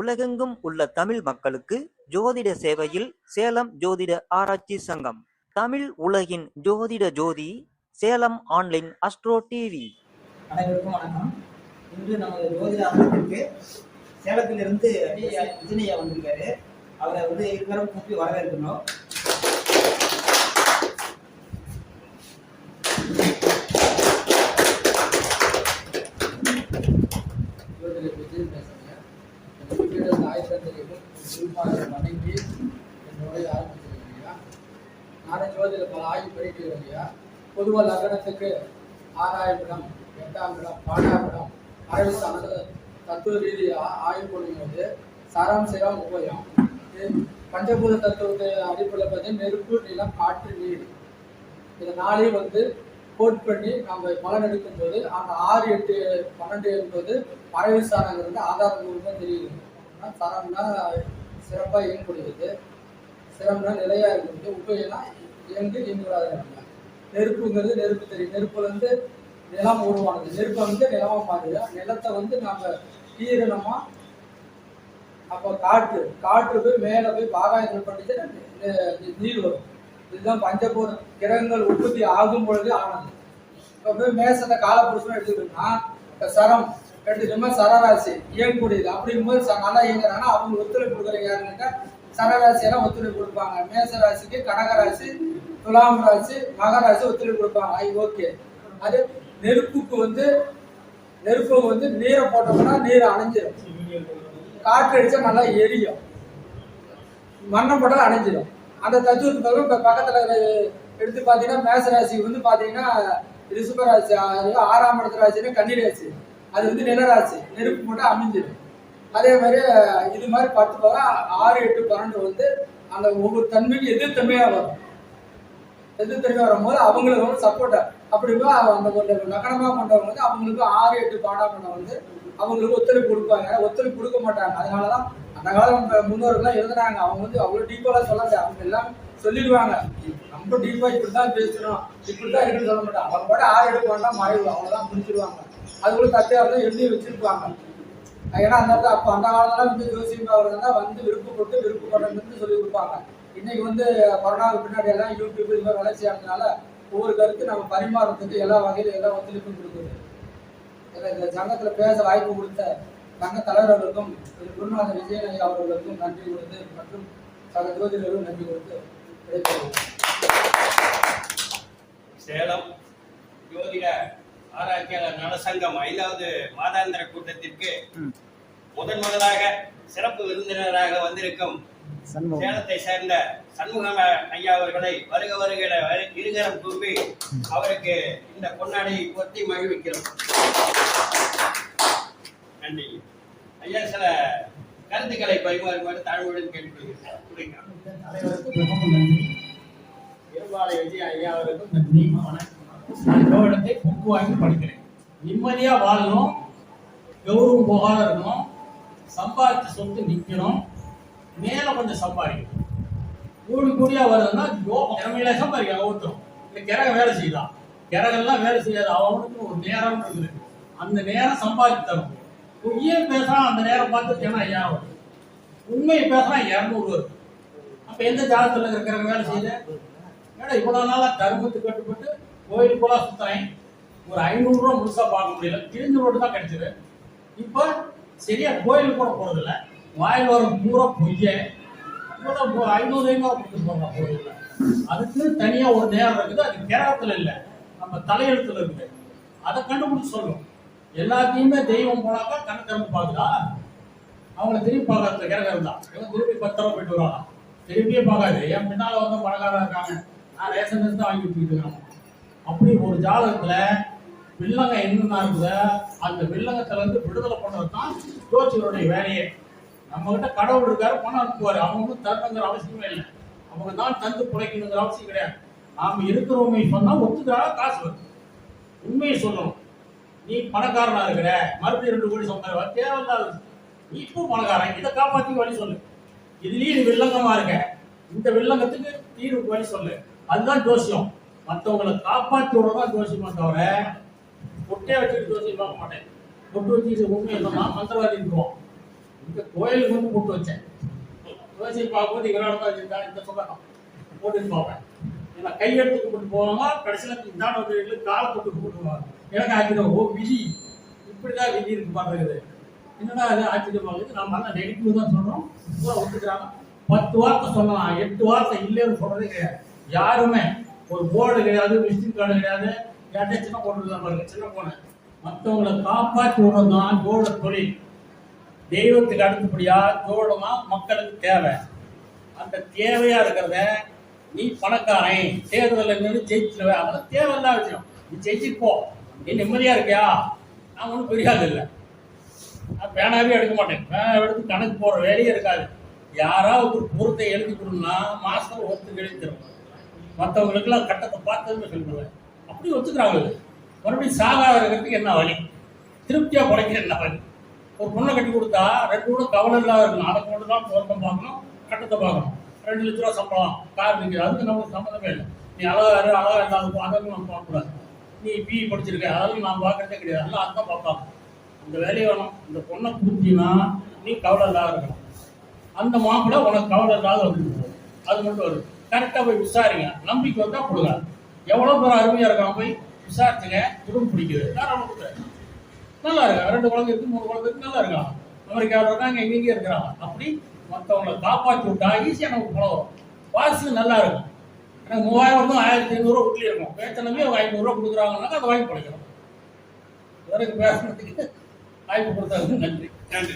உலகெங்கும் உள்ள தமிழ் மக்களுக்கு ஜோதிட சேவையில் சேலம் ஜோதிட ஆராய்ச்சி சங்கம். தமிழ் உலகின் ஜோதிட Jothi Salem online astro TV. அனைவருக்கும் வணக்கம். இன்று நமது ஜோதிட அரங்கத்திற்கு சேலத்திலிருந்து விஜயனையா வந்திருக்காரு. அவரை வந்து இருவரும் கூப்பி வரவேற்கணும் ஜோதிட விஜய் ஜோதிட பல ஆய்வு படிக்கிறேன் இல்லையா? பொதுவாக லக்னத்துக்கு ஆறாயிரம் இடம் எட்டாம் இடம் பாடாம் இடம் ஆயுசானது தத்துவ ரீதியாக ஆய்வு பண்ணும்போது சரம் சிரம் உபயம் பஞ்சபூத தத்துவத்தை அடிப்படையில் பார்த்தீங்கன்னா நெருப்பு நிலம் காற்று நீர். இந்த நாளையும் வந்து கோட் பண்ணி நம்ம பலன் எடுக்கும் போது அந்த ஆறு எட்டு பன்னெண்டு என்பது மறைவு சாணங்கிறது ஆதாரபூர்வமாக தெரியுது. ஆனா சரம்னா சிறப்பாக இயங்கக்கூடியது. சிரம்னா நிலையாக இருக்குது உபயம்னா இயங்கு இயங்குறாங்க நெருப்புங்கிறது நெருப்பு தெரியும். நெருப்புல இருந்து நிலம் உருவானது. நெருப்பை வந்து நிலமா மாறுது நிலத்தை வந்து நம்ம கீரணமா அப்போ காற்று காற்று போய் மேலே போய் பாகாயத்தில் பண்ணிட்டு நீர் வரும். இதுதான் பஞ்சபூத கிரகங்கள் உற்பத்தி ஆகும் பொழுது ஆனது. இப்போ போய் மேசத்தை காலப்புருஷம் எடுத்துக்கிட்டோம்னா இப்போ சரம் எடுத்துட்டோம்னா சரராசி. இயங்கக்கூடியது அப்படிங்கும்போது ச- நல்லா இயங்குறாங்கன்னா அவங்க ஒத்துழைப்பு கொடுக்குறீங்க யாருன்னாக்கா சரராசியெல்லாம் ஒத்துழைப்பு கொடுப்பாங்க. மேச ராசிக்கு கடகராசி துலாம் ராசி மகராசி ஒத்துழைப்பு கொடுப்பாங்க. ஐ ஓகே. அது நெருப்புக்கு வந்து நெருப்பு வந்து நீரை போட்டோம்னா நீர் அணைஞ்சிடும் காற்று அடிச்சா நல்லா எரியும். மண்ணை போட்டால் அணைஞ்சிடும் அந்த தத்துவத்துக்கு இப்போ பக்கத்தில் எடுத்து பார்த்தீங்கன்னா மேசராசிக்கு வந்து பார்த்தீங்கன்னா ரிசுபராசி ஆறாம் இடத்து ராசினா கன்னிராசி. அது வந்து நிலராசி நெருப்பு மட்டும் அமைஞ்சிடும். அதே மாதிரி இது மாதிரி பத்து பதம் ஆறு எட்டு பன்னெண்டு வந்து அந்த ஒவ்வொரு தன்மைக்கு எதிர்த்தன்மையாக வரும். எதிர்த்தன்மையாக வரும்போது அவங்களுக்கு வந்து சப்போர்ட்டாக அப்படி அந்த ஒரு நகனமாக கொண்டவங்க வந்து அவங்களுக்கு ஆறு எட்டு பாடாமணம் வந்து அவங்களுக்கு ஒத்துழைப்பு கொடுப்பாங்க. ஒத்துழைப்பு கொடுக்க மாட்டாங்க. அதனால தான் அந்த காலம் முன்னோர்கள்லாம் எழுதுனாங்க. அவங்க வந்து அவ்வளோ டீப்பாலாம் சொல்லாது அவங்க எல்லாம் சொல்லிடுவாங்க. ரொம்ப டீப்பாக இப்படி தான் பேசணும். இப்படி தான் இருக்குன்னு சொல்ல மாட்டாங்க. அவங்க கூட ஆறு எட்டு பாண்டா மறைவு அவ்வளோதான் முடிச்சிடுவாங்க அதுக்குள்ள தத்தையாக தான் எழுதி வச்சிருப்பாங்க. ஏன்னா அந்த அப்போ அந்த காலத்துல வந்து ஜோசியம் அவர்கள் தான் வந்து விருப்பப்பட்டு விருப்பப்படுறதுன்னு சொல்லி கொடுப்பாங்க. இன்னைக்கு வந்து கொரோனாவுக்கு பின்னாடி எல்லாம் யூடியூப் இது மாதிரி வளர்ச்சி ஆனதுனால ஒவ்வொரு கருத்து நம்ம பரிமாறத்துக்கு எல்லா வகையிலும் எல்லா ஒத்துழைப்பும் கொடுக்குது. இதுல இந்த சங்கத்தில் பேச வாய்ப்பு கொடுத்த சங்க தலைவர்களுக்கும் திரு. குருநாதர் விஜயன் அவர்களுக்கும் நன்றி கொடுத்து மற்றும் சக ஜோதிடர்களும் நன்றி கொடுத்து விடைபெறுவோம் சேலம் ஜோதிட ஆராய்ச்சியாளர் நலசங்கம் ஐந்தாவது மாதாந்திர கூட்டத்திற்கு முதன் முதலாக சிறப்பு விருந்தினராக வந்திருக்கும் சேலத்தை சேர்ந்த சண்முகம் ஐயா அவர்களை வருக வருகிற இருகரம் கூப்பி அவருக்கு இந்த பொன்னாடை ஒத்தி மகிழ்விக்கிறோம். நன்றி. ஐயா சில கருத்துக்களை பரிமாறுமாறு தாழ்வுடன் கேட்டுக்கொள்கிறேன். இருபாலை விஜய் ஐயா அவருக்கும் நன்றி. வணக்கம். நான் புக்கு வாங்கி படிக்கிறேன். நிம்மதியா வாழணும். கௌரவம் போகாத இருக்கணும். சம்பாதிச்ச சொத்து நிற்கணும் மேல கொஞ்சம் சம்பாதிக்கணும். கூடி கூடியாக வருதுன்னா யோகம். திறமையில சம்பாதிக்க ஒருத்தரும் இந்த கிரகம் வேலை செய்யலாம் கிரகெல்லாம் வேலை செய்யாது. அவனுக்கு ஒரு நேரம் இருக்குது. அந்த நேரம் சம்பாதிச்சு தரும் பொய்யே பேசுறான் அந்த நேரம் பார்த்து ஏன்னா ஐயா வருது உண்மையை பேசுறான் இரநூறு வருது அப்ப எந்த ஜாதத்தில் இருக்கிற வேலை செய்யுது? ஏன்னா இவ்வளவு நாளா தர்மத்துக்கு கட்டுப்பட்டு கோயில் போல சுத்துறேன். ஒரு ஐநூறு ரூபா முழுசா பார்க்க முடியல. கிழிஞ்ச ரோடு தான் கிடைச்சது. இப்போ சரியா கோயில் கூட போறதில்ல வாயில் வரும் பூரா பொய்ய. இவ்வளவு ஐநூறு ஐநூறு கொடுத்துருப்பாங்க கோயிலில் அதுக்கு தனியா ஒரு நேரம் இருக்குது. அது கேரளத்துல இல்லை. நம்ம தலையெழுத்துல இருக்குது. அதை கண்டுபிடிச்சு சொல்லணும் எல்லாத்தையுமே தெய்வம் போனாக்கா கண்ணு திறந்து பார்க்குதா அவங்கள திரும்பி பார்க்கறது கிரகம் தான். இவங்க திருப்பி பத்திரம் போயிட்டு வருவாங்க திரும்பியே பார்க்காது. என் பின்னால வந்து பணக்காரா இருக்காங்க நான் ரேஷன் தான் வாங்கி விட்டுருக்காங்க அப்படி ஒரு ஜாதகத்துல வில்லங்க என்னென்ன இருக்குதோ அந்த வில்லங்கத்துல இருந்து விடுதலை பண்ணுறது தான் ஜோசியருடைய வேலையே. நம்ம கிட்ட கடவுள் இருக்காரு பணம் அனுப்புவாரு அவங்க ஒன்றும் தரணுங்கிற அவசியமே இல்லை. அவங்க தான் தந்து பிழைக்கணுங்கிற அவசியம் கிடையாது. நாம இருக்கிற உண்மையை சொன்னா ஒத்துக்கிறாங்க காசு வருது. உண்மையை சொல்லணும். நீ பணக்காரனா இருக்கிற மறுபடியும் ரெண்டு கோடி சம்பாதிவா தேவையில்லாத நீ இப்போ பணக்காரன். இதை காப்பாற்றி வழி சொல்லு. இதுலயும் நீ வில்லங்கமா இருக்க. இந்த வில்லங்கத்துக்கு தீர்வுக்கு வழி சொல்லு. அதுதான் ஜோசியம். மற்றவங்களை காப்பாற்றி விடணும் ஜோசியமா தவிர பொட்டே வச்சுட்டு ஜோசியம் பார்க்க மாட்டேன். பொட்டு வச்சுட்டு உண்மையை சொன்னா மந்திரவாதி இருக்குவோம் இந்த கோயிலுக்கு வந்து பொட்டு வச்சேன். ஜோசியம் பார்க்கும்போது இவரோட தான் இருந்தா இந்த சொல்லலாம் போட்டுட்டு பார்ப்பேன் ஏன்னா கையெடுத்து கூப்பிட்டு போவாங்க கடைசியில் இந்தாண்ட வந்து காலை போட்டு கும்பிட்டுருவாங்க எனக்கு ஆச்சரியம் ஓ விதி. இப்படிதான் விதி இருக்கு பாருக்குது என்னடா அது ஆச்சரியமாகுது நம்ம எல்லாம் நெகட்டிவ் தான் சொல்கிறோம் பூரா ஒத்துக்கிறாங்க. பத்து வார்த்தை சொல்லலாம் எட்டு வார்த்தை இல்லைன்னு சொல்றதே கிடையாது. யாருமே ஒரு போர்டு கிடையாது விசிட்டிங் கார்டு கிடையாது. யார்கிட்ட சின்ன போட்டு தான் பாருங்க சின்ன போன மற்றவங்களை காப்பாற்றி விடுறது தான் ஜோட தொழில். தெய்வத்துக்கு அடுத்தபடியா ஜோடமா மக்களுக்கு தேவை. அந்த தேவையா இருக்கிறத நீ பணக்காரன் தேர்தலில் நின்று ஜெயிச்சிருவேன் அதெல்லாம் தேவையில்லாத விஷயம். நீ ஜெயிச்சுட்டு போ நீ நிம்மதியா இருக்கியா? நான் ஒன்றும் பெரியாது இல்லை. நான் பேனாவே எடுக்க மாட்டேன். பேனா எடுத்து கணக்கு போடுற வேலையே இருக்காது. யாராவது ஒரு பொருத்தை எழுதி கொடுன்னா மாசம் ஒருத்தர் தருவாங்க. மற்றவங்களுக்கெல்லாம் கட்டத்தை பார்த்ததுன்னு சொல்லிடுவேன் அப்படி ஒத்துக்கிறாங்க மறுபடியும் சாகாத இருக்கிறதுக்கு என்ன வழி? திருப்தியாக குறைக்கிற என்ன வழி? ஒரு பொண்ணை கட்டி கொடுத்தா ரெண்டு கூட கவலை இல்லாத இருக்கணும். அதை கொண்டு தான் பொருத்தம் பார்க்கணும் கட்டத்தை பார்க்கணும். ரெண்டு லட்ச ரூபா சம்பளம் கார் நிற்கிது அதுக்கு நமக்கு சம்மந்தமே இல்லை. நீ அழகா இரு அழகா இல்லாத அதெல்லாம் நம்ம பார்க்கக்கூடாது. நீ பி படிச்சிருக்க அதெல்லாம் நான் பார்க்கறதே கிடையாது. அதெல்லாம் அதுதான் பார்ப்பாங்க. அந்த வேலையை வேணும். இந்த பொண்ணை கொடுத்தீங்கன்னா நீ கவலை இல்லாத இருக்கணும். அந்த மாப்பிள்ளை உனக்கு கவலை இல்லாத வந்துருக்கு அது மட்டும் வருது. கரெக்டாக போய் விசாரிங்க. நம்பிக்கை வந்தால் கொடுங்க. எவ்வளோ பேர் அருமையாக இருக்கான் போய் விசாரிச்சுங்க. குடும்பம் பிடிக்குது. தாராளமாக கொடுக்குறேன். நல்லா இருக்காங்க ரெண்டு குழந்தை இருக்கு மூணு குழந்தை இருக்கு நல்லா இருக்கான் அமெரிக்காவில் இருக்காங்க எங்கெங்கே இருக்கிறாங்க. அப்படி மற்றவங்களை காப்பாற்றி விட்டா ஈஸியாக நமக்கு பணம் வரும் நல்லா இருக்கும். எனக்கு மூவாயிரம் தான் ஆயிரத்தி ஐநூறுரூவா வீட்லேயே இருக்கும். பேச்சனமே ஒரு ஐநூறுரூவா கொடுக்குறாங்கன்னாக்கா அதை வாங்கி படிக்கிறோம் வேறு பேசுறதுக்கு வாய்ப்பு கொடுத்தாங்க நன்றி. நன்றி.